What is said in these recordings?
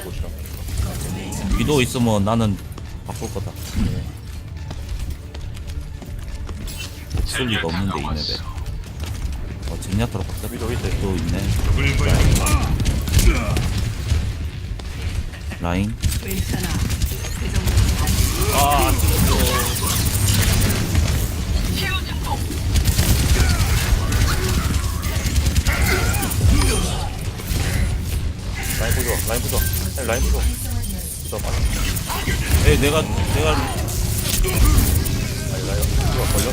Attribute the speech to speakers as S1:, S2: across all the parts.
S1: 곳이라.
S2: 위도 있으면 나는 바꿀 거다. 없을 리가 없는데 이 맵에. 어 젠야타로 바뀌었다.
S1: 위도 있대.
S2: 또 있네. 라인. 에 내가 내가
S1: 라인. 부조 걸려.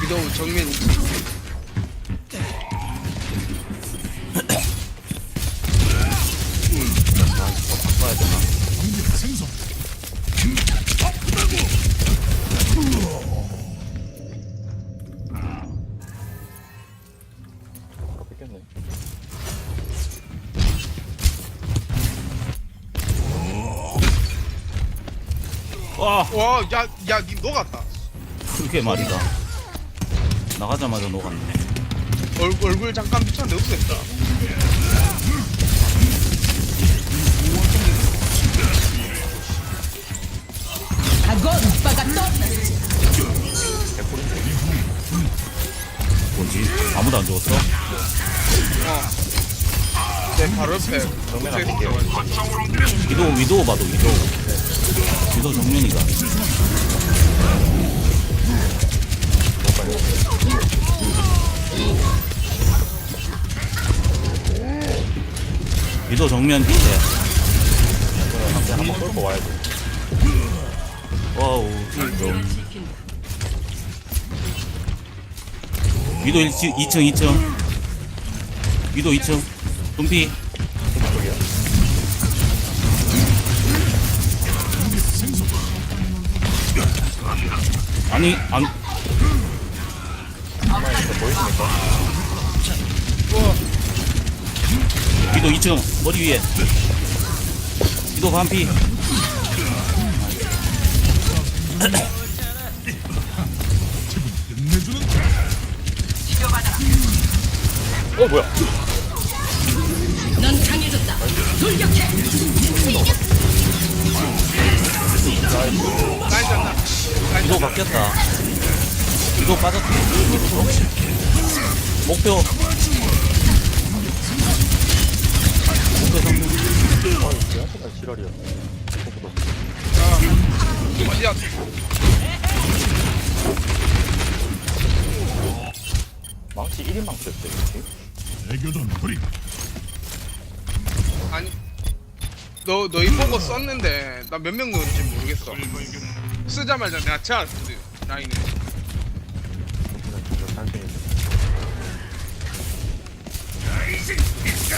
S3: 위도우 정면
S2: 와
S3: 와 야 야 니 녹았다
S2: 그게 말이다. 나가자마자 녹았네.
S3: 얼굴 얼굴 잠깐 비쳤는데 없앴다
S2: 뭐지? 아무도 안 죽었어?
S3: 내 바로 옆에
S1: 정면
S3: 붙어
S1: 할게요.
S3: 있어.
S2: 위도 위도 봐도 위도. 위도 정면이가. 위도 정면.
S1: 그럼 한번 끌고 와야 돼.
S2: 와우, 좀. 위도 1층, 2층, 2층. 위도 2층.
S1: 저기야.
S2: 아니, 안? 위도 2층. 머리 위에. 위도 반피.
S1: 어 뭐야?
S2: 위도 바뀌었다. 위도 빠졌다. 목표. 목표 성공.
S1: 아 이거 진짜 지랄이야.
S3: 야
S1: 망치 1인 망치였대 이렇게.
S4: 애교던 허리
S3: 아니 너 너희 보고 썼는데 나 몇 명 넣었는지 모르겠어. 쓰자마자 내가 채웠거든 라인을.
S1: 그냥 진짜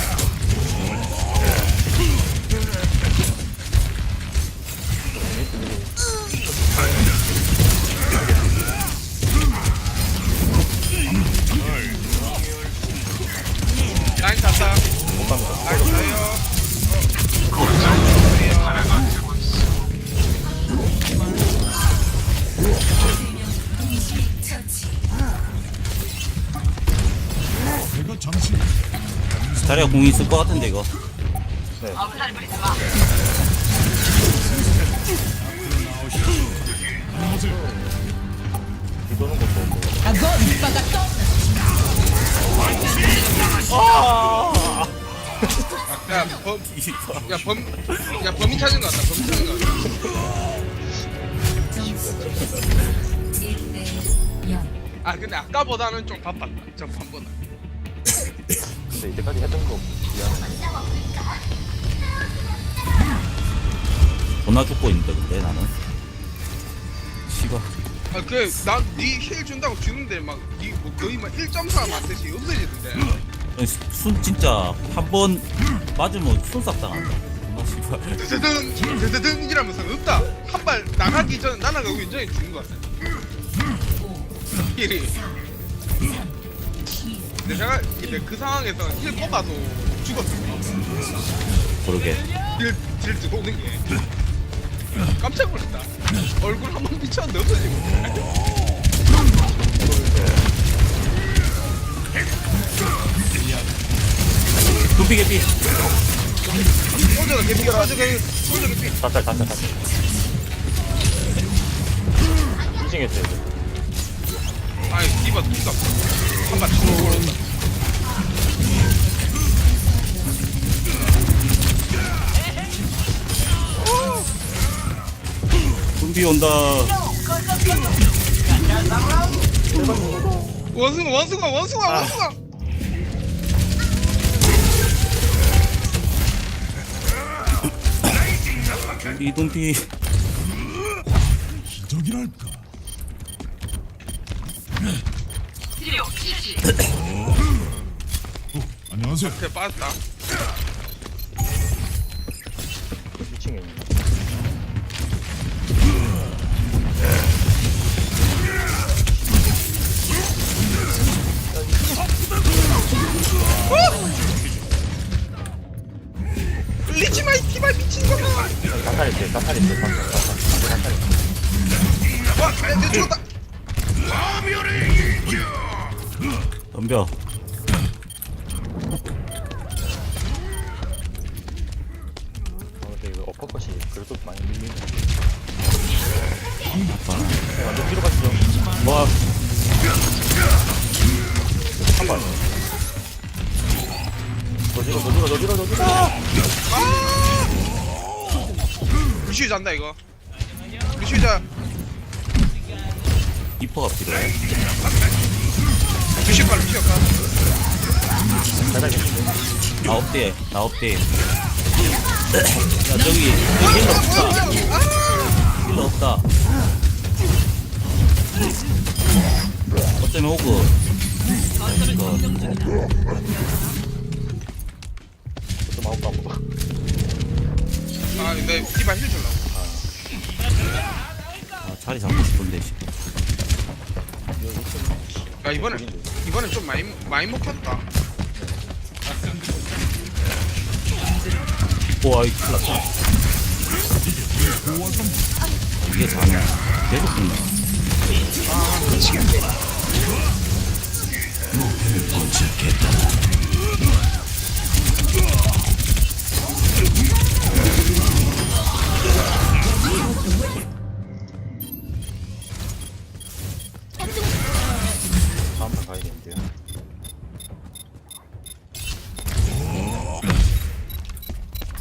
S2: 자리가 공이 있을 것 같은데 이거.
S1: 네. 뒤도는 것도 없고.
S3: 야범 야, 범, 야, 범인 찾은 거 같다, 범인 찾은 거 같다. 아, 근데 아까보다는 좀 바빴다, 전판보다.
S1: 근데 이때까지 했던 거 미안해.
S2: 존나 죽고 있는데 근데 나는. 씨발.
S3: 아, 그, 나, 니힐 준다고 주는데, 막, 니, 뭐, 거의 막 1.4 맞듯이 없어지던데.
S2: 순 진짜 한 번 맞으면 손싹 당한다. 존나 씨발.
S3: 드드등, 드드등 이라면서 없다. 한 발 나가기 전에 날아가고 인정해 주는 거 같아. 힐이. 근데 내가, 근데 그 상황에서 힐 뽑아도 죽었어.
S2: 그러게.
S3: 딜, 딜 들고 오는 게. 깜짝 놀랐다. 얼굴 한 번 비쳤는데 없어지고.
S2: 눈피 개피.
S3: 소저가 개피 소저가 소저가 개피.
S1: 다짤 다짤 다짤 2층에 있어요.
S3: 아이 디바 디바 한발 치고
S2: 눈피 온다.
S3: 원숭아 원숭아 원숭아 원숭아.
S2: 우리 눈피
S4: 기적이랄까? 어, 안녕하세요.
S3: 그래 빠졌다.
S1: 2층에 있는
S3: 끌리지 마이 디바 미친놈아
S1: 다짤 있어요 다짤 있어요 다짤 다짤
S3: 와 내, 내 죽었다
S2: 덤벼.
S1: 아 근데 이거 어퍼컷이 그래도 많이 밀리네.
S2: 아빠
S1: 네, 완전 뒤로 가시죠.
S2: 와.
S1: 한발. 더 뒤로 더 뒤로 더 뒤로 더 뒤로.
S3: 루시우 잔다 이거. 루시우 자
S2: 리퍼가 필요해
S3: 루시우 가 루시우 가
S1: 다짤 계신데
S2: 나 업대 나 업대. 야 저기 힐러 없다. 힐러 없다. 어쩌면 호그. 이거
S1: 좀 아홉 번 먹어
S3: 아내 디바 힐 줄라고
S2: 아, 자리 잡고 싶은데 씨.
S3: 야 이번에 이번에 좀 많이 많이 먹혔다.
S2: 우와 이 큰일 났다 이게 자냐? 계속 죽나.
S1: 다 음번 가야겠는데요.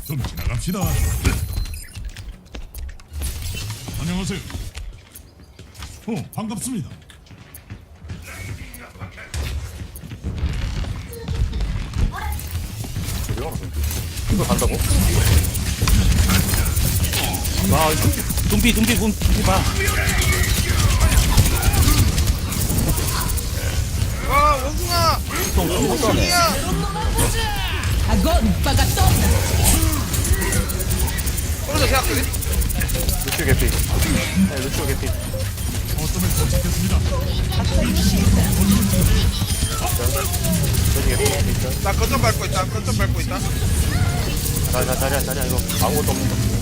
S4: 좀 지나갑시다. 안녕하세요. 어 반갑습니다.
S1: 이거 이거 간다고?
S2: 와 둠피 둠피 둠 둠피 봐
S3: 원숭아
S2: 통 너무 떠네
S3: 야
S5: Agora, pagatón.
S3: 오른쪽 생각하지
S1: 루슈 개피. 네 루슈 개피. 저기 개피.
S3: 나 거점 밟고 있다. 거점 밟고 있다.
S1: 자자 자리야 자리야. 이거 아무것도 없는 거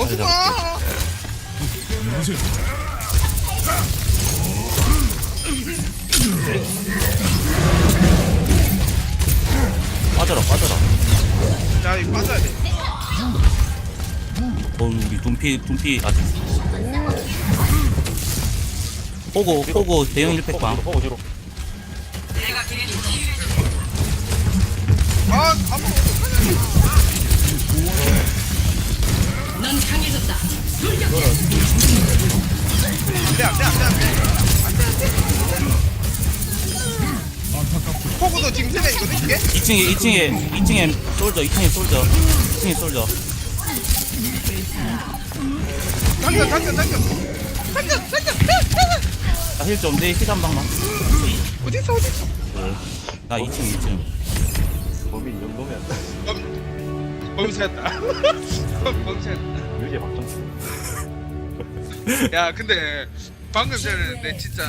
S4: 안녕하세요
S2: 빠져라 빠져라.
S3: 야 이거 빠져야 돼.
S2: 어 우리 둠피 둠피 아직. 호고 호고 대형 1팩 방.
S1: 포고 뒤로
S3: 아, 아무
S5: 넌 강해졌다.
S3: 안돼 안돼 안돼 안돼 포구도 지금 세대 이거 이게?
S2: 2층에 2층에 2층에 솔져 2층에 솔져. 2층에 솔져.
S3: 당겨 당겨 당겨. 당겨 당겨.
S2: 나힐좀 내 힐한 방만.
S3: 있어 어디 있어
S2: 나 2층 2층.
S1: 범위 이 정도 면
S3: 범사였다. 범사였다.
S1: 유지에 박정
S3: 야 근데 방금 전에 내 진짜